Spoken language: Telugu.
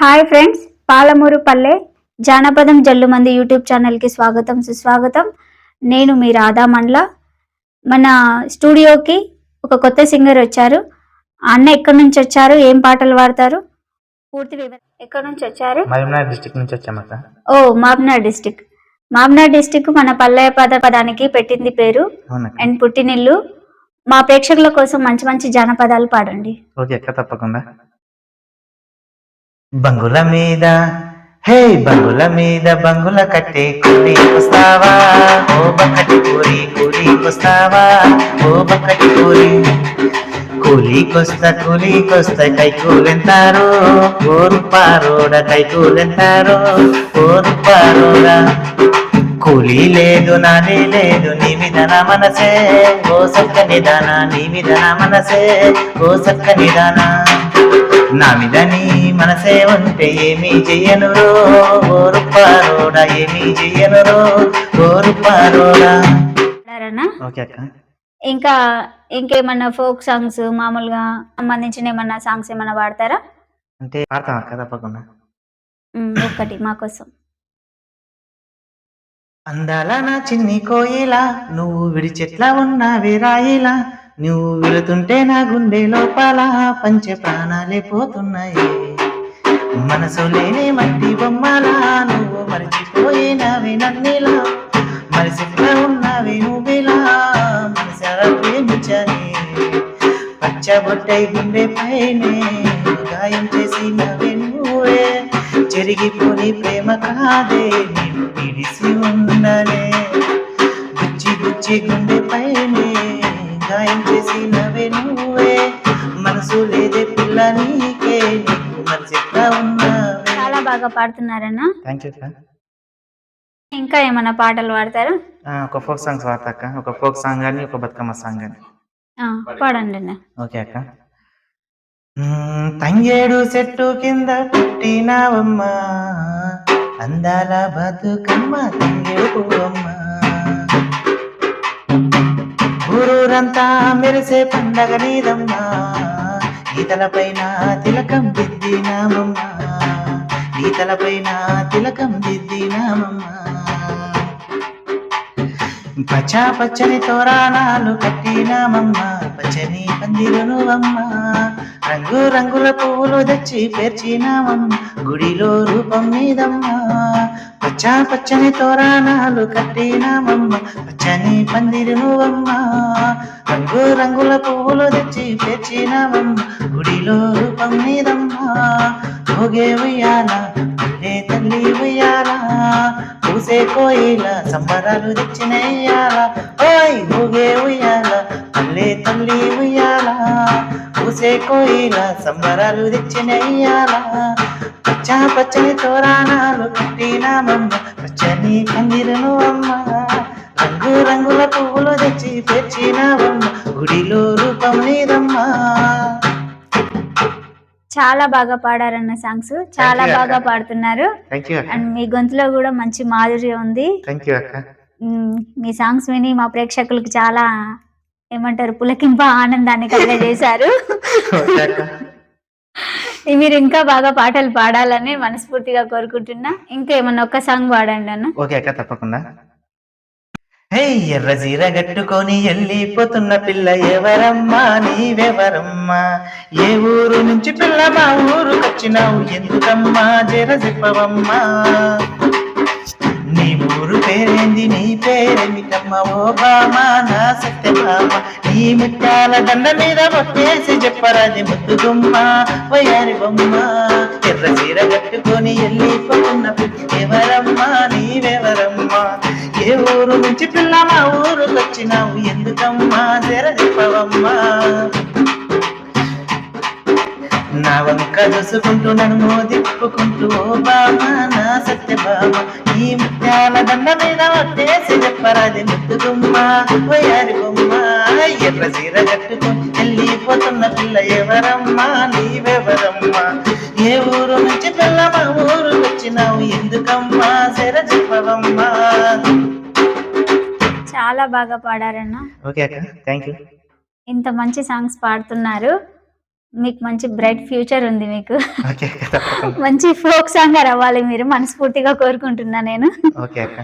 హాయ్ ఫ్రెండ్స్ పాలమూరు పల్లె జానపదం జల్లుమంది యూట్యూబ్ ఛానల్కి స్వాగతం సుస్వాగతం. నేను మీ రాధా మండల. మన స్టూడియోకి ఒక కొత్త సింగర్ వచ్చారు. అన్న ఎక్కడి నుంచి వచ్చారు? ఏం పాటలు పాడతారు? పూర్తి ఎక్కడి నుంచి వచ్చారు? మహబూబ్నగర్ డిస్టిక్ నుంచి వచ్చామక్క ఓ మాబ్నార్ డిస్టిక్ మాబ్నార్ డిస్టిక్ మన పల్లె పద పదానికి పెట్టింది పేరు. అండ్ పుట్టినిల్లు. మా ప్రేక్షకుల కోసం మంచి మంచి జానపదాలు పాడండి. ఓకే అక్క తప్పకుండా. బంగుల మీద హే బంగుల మీద బంగుల కట్టే కూలి వస్తావా? ఓ బక్కటి కూలి కూలికొస్తావా ఓ బక్కటి కూలి కూలికొస్తా కూలికొస్తా కైకూలెంతారో? ఓరు పారోడ కైకూలెంతారో? ఓరు పారోడ కూలీ లేదు నాదే లేదు నీ మీద నా మనసే. ఓ సక్క నిదానా నీ మీద నా మనసే. ఓ సక్క నిదానా నా మీద నీ మనసే ఉంటే ఏమీ చెయ్యను రో ఓ రూపారోడా ఏమీ చెయ్యను రో ఓ రూపారోడా. పాడారనా ఓకే అక్క. ఇంకా ఇంకేమన్నా ఫోక్ సాంగ్స్ మామూలుగా సంబంధించిన ఏమన్నా సాంగ్స్ ఏమన్నా పాడతారా? అంటే పాడతాం అక్క తప్పకుండా. ఒక్కటి మా కోసం. అందాల నా చిన్ని కోయిలా నువ్వు విడిచెట్లా ఉన్నావే రాయిలా నువ్వు వెళుతుంటే నా గుండె లోపల పంచ ప్రాణాలే పోతున్నాయి. మనసు లేని మట్టి బొమ్మలా నువ్వు మరిచిపోయినవి నన్నిలా. మరిసిట్లా ఉన్నవి నువ్విలా. మనసారా ప్రేమించని పచ్చబొట్టై గుండె పైనే గాయం చేసి నువ్వే చెరిగిపోని ప్రేమ కాదే నేను పిడిసి ఉన్ననే గుచ్చి గుచ్చి గుండె పైనే గాయం చేసి నవ్వే. మనసు లేదే పిల్ల నీకే. ఉన్నావే? చాలా బాగా పాడుతున్నారన్నా. థ్యాంక్ యూ ఇంకా ఏమన్నా పాటలు పాడతారా? ఒక ఫోక్ సాంగ్స్ వాడతాక ఒక ఫోక్ సాంగ్ కానీ ఒక బతుకమ్మ సాంగ్ కానీ పాడండి ఓకే అక్క. తంగేడు చెట్టు కింద పుట్టినావమ్మ. అందాల బతుకమ్మ తంగేడు పువ్వమ్మ. ఊరూరంతా మెరిసే పండగ నీదమ్మా. ఈతలపైన తిలకం దిద్దినామమ్మ. ఈతలపైన తిలకం దిద్దినామమ్మ. పచ్చ పచ్చని తోరాణాలు కట్టినామమ్మా. పచ్చని పందిరును అమ్మా. రంగు రంగుల పువ్వులు తెచ్చి పేర్చినామమ్మ గుడిలో రూపం మీదమ్మా. పచ్చ పచ్చని తోరణాలు కట్టినామమ్మ. పచ్చని పందిరి నువ్వమ్మా రంగు రంగుల పువ్వులు తెచ్చి పేర్చినామమ్మ గుడిలో రూపం మీదమ్మా. భోగే ఉయ్యాల అల్లే తల్లి ఉయ్యాల. పూసే కోయిల సంబరాలు తెచ్చినయ్యాల ఓయ్ భోగే ఉయ్యాల అల్లే తల్లి పూసే కోయిల సంబరాలు తెచ్చినయ్యాల? పచ్చ పచ్చని తోరణాలు కట్టినామమ్మ పచ్చని కందిరను అమ్మ. రంగు రంగుల పువ్వులు తెచ్చి పెచ్చినావమ్మ గుడిలో రూపం నీదమ్మా చాలా బాగా పాడారన్న సాంగ్స్. చాలా బాగా. పాడుతున్నారు. అండ్ మీ గొంతులో కూడా మంచి మాధుర్యం ఉంది. మ్, సాంగ్స్ విని మా ప్రేక్షకులకు చాలా ఏమంటారు పులకింప ఆనందాన్ని కలుగజేశారు. మీరు ఇంకా బాగా పాటలు పాడాలని మనస్ఫూర్తిగా కోరుకుంటున్నా. ఇంకా ఏమన్నా ఒక్క సాంగ్ పాడండి అన్న. ఓకే అక్క తప్పకుండా. హే ఎర్ర చీర కట్టుకొని వెళ్ళిపోతున్న పిల్ల ఎవరమ్మా నీవెవరమ్మా? ఏ ఊరు నుంచి పిల్ల మా ఊరుకు వచ్చినావు ఎందుకమ్మా? జర చెప్పవమ్మా. నీ ఊరు పేరేంది నీ పేరేమిటమ్మ? ఓ బామా నా సత్యభామ. ఈ ముత్యాల దండ మీద మొట్టేసి చెప్పరాది ముద్దు గుమ్మ వయారి బొమ్మ. ఎర్ర చీర కట్టుకొని వెళ్ళిపోతున్న పిల్ల ఎవరమ్మా నీవెవరమ్మా? ఏ ఊరు నుంచి పిల్ల మా ఊరుకు వచ్చినావు ఎందుకమ్మా? జర చెప్పవమ్మా నా వంక చూసుకుంటూ నన్ను తిప్పుకుంటూ ఓ బామ నా సత్యభామ. ఈ ముత్యాల దండ మీద వట్టేసి చెప్పరాది ముద్దుగుమ్మ వయారి బొమ్మ. ఎర్ర చీర కట్టుకుని వెళ్ళిపోతున్న పిల్ల ఎవరమ్మా? నీవెవరమ్మా? ఏ ఊరు నుంచి పిల్ల మా ఊరు వచ్చినావు ఎందుకమ్మా? జర చెప్పవమ్మా. చాలా బాగా పాడారన్న. ఓకే అక్క థ్యాంక్ యూ ఇంత మంచి సాంగ్స్ పాడుతున్నారు. మీకు మంచి బ్రైట్ ఫ్యూచర్ ఉంది మీకు. మంచి ఫోక్ సాంగర్ అవ్వాలి మీరు. మనస్ఫూర్తిగా కోరుకుంటున్నా నేను. ఓకే అక్క.